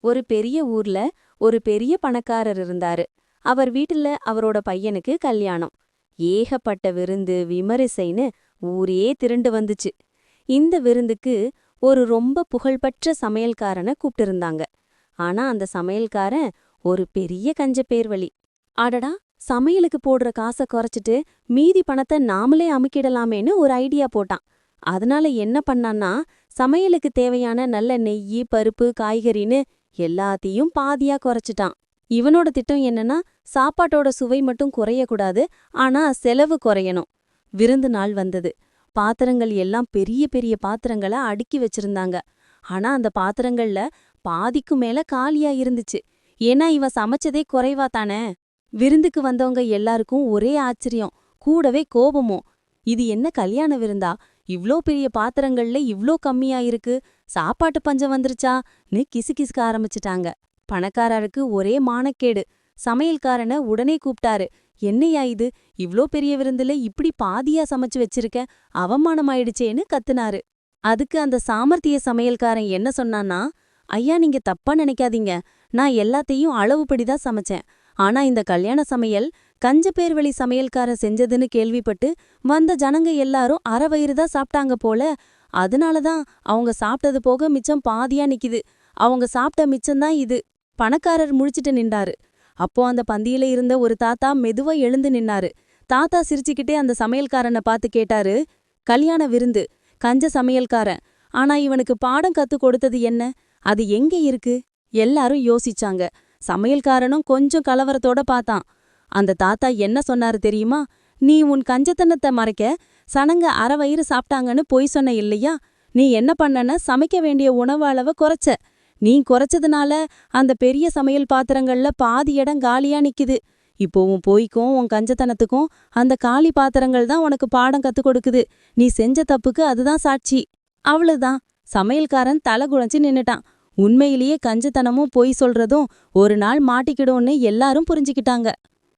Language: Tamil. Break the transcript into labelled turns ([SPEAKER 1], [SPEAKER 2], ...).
[SPEAKER 1] ஒரு பெரிய ஊர்ல ஒரு பெரிய பணக்காரர் இருந்தாரு. அவர் வீட்டுல அவரோட பையனுக்கு கல்யாணம். ஏகப்பட்ட விருந்து விமரிசைன்னு ஊரே திரண்டு வந்துச்சு. இந்த விருந்துக்கு ஒரு ரொம்ப புகழ்பெற்ற சமையல்காரனை கூப்பிட்டிருந்தாங்க. ஆனா அந்த சமையல்காரன் ஒரு பெரிய கஞ்ச பேர்வழி. அடடா சமையலுக்கு போடுற காசை குறைச்சிட்டு மீதி பணத்தை நாமளே அமுக்கிடலாமேன்னு ஒரு ஐடியா போட்டான். அதனால என்ன பண்ணான்னா சமையலுக்கு தேவையான நல்ல நெய் பருப்பு காய்கறின்னு எல்லாத்தையும் பாதியா குறைச்சிட்டான். இவனோட திட்டம் என்னன்னா சாப்பாட்டோட சுவை மட்டும் குறையக்கூடாது ஆனா செலவு குறையணும். விருந்து நாள் வந்தது. பாத்திரங்கள் எல்லாம் பெரிய பெரிய பாத்திரங்களை அடுக்கி வச்சிருந்தாங்க. ஆனா அந்த பாத்திரங்கள்ல பாதிக்கும் மேல காலியா இருந்துச்சு. ஏன்னா இவன் சமைச்சதே குறைவா தானே? விருந்துக்கு வந்தவங்க எல்லாருக்கும் ஒரே ஆச்சரியம். கூடவே கோபமும். இது என்ன கல்யாண விருந்தா? இவ்ளோ பெரிய பாத்திரங்கள்ல இவ்ளோ கம்மியா இருக்கு சாப்பாட்டு பஞ்சம் வந்துருச்சான்னு கிசு கிசுக்க ஆரம்பிச்சிட்டாங்க. பணக்காரருக்கு ஒரே மானக்கேடு. சமையல்காரனை உடனே கூப்பிட்டாரு என்னையா இது? இவ்ளோ பெரிய விருந்துல இப்படி பாதியா சமைச்சு வச்சிருக்க? அவமானமாயிடுச்சேன்னு கத்துனாரு. அதுக்கு அந்த சாமர்த்திய சமையல்காரன் என்ன சொன்னான்னா ஐயா நீங்க தப்பா நினைக்காதீங்க. நான் எல்லாத்தையும் அளவுப்படிதான் சமைச்சேன். ஆனா இந்த கல்யாண சமையல் கஞ்ச பேர்வழி சமையல்காரன் செஞ்சதுன்னு கேள்விப்பட்டு வந்த ஜனங்க எல்லாரும் அரை வயிறு தான் சாப்பிட்டாங்க போல. அதனாலதான் அவங்க சாப்பிட்டது போக மிச்சம் பாதியா நிக்குது. அவங்க சாப்பிட்ட மிச்சம்தான் இது. பணக்காரர் முழிச்சிட்டு நின்றாரு. அப்போ அந்த பந்தியில இருந்த ஒரு தாத்தா மெதுவா எழுந்து நின்னாரு. தாத்தா சிரிச்சுக்கிட்டே அந்த சமையல்காரனை பார்த்து கேட்டாரு கல்யாண விருந்து கஞ்ச சமையல்காரன். ஆனா இவனுக்கு பாடம் கத்து கொடுத்தது என்ன? அது எங்க இருக்கு? எல்லாரும் யோசிச்சாங்க. சமையல்காரனும் கொஞ்சம் கலவரத்தோட பார்த்தான். அந்த தாத்தா என்ன சொன்னாரு தெரியுமா? நீ உன் கஞ்சத்தனத்தை மறைக்க சனங்க அரை வயிறு சாப்பிட்டாங்கன்னு பொய் சொன்ன இல்லையா? நீ என்ன பண்ணன சமைக்க வேண்டிய உணவு அளவை குறைச்ச. நீ குறைச்சதுனால அந்த பெரிய சமையல் பாத்திரங்கள்ல பாதி இடம் காலியா நிக்குது. இப்போ உன் பொய்க்கும் உன் கஞ்சத்தனத்துக்கும் அந்த காளி பாத்திரங்கள் தான் உனக்கு பாடம் கத்து கொடுக்குது. நீ செஞ்ச தப்புக்கு அதுதான் சாட்சி. அவ்வளவுதான். சமையல்காரன் தலை குழஞ்சு நின்னுட்டான். உண்மையிலேயே கஞ்சத்தனமும் பொய் சொல்றதும் ஒரு நாள் மாட்டிக்கிடும்னு எல்லாரும் புரிஞ்சுக்கிட்டாங்க.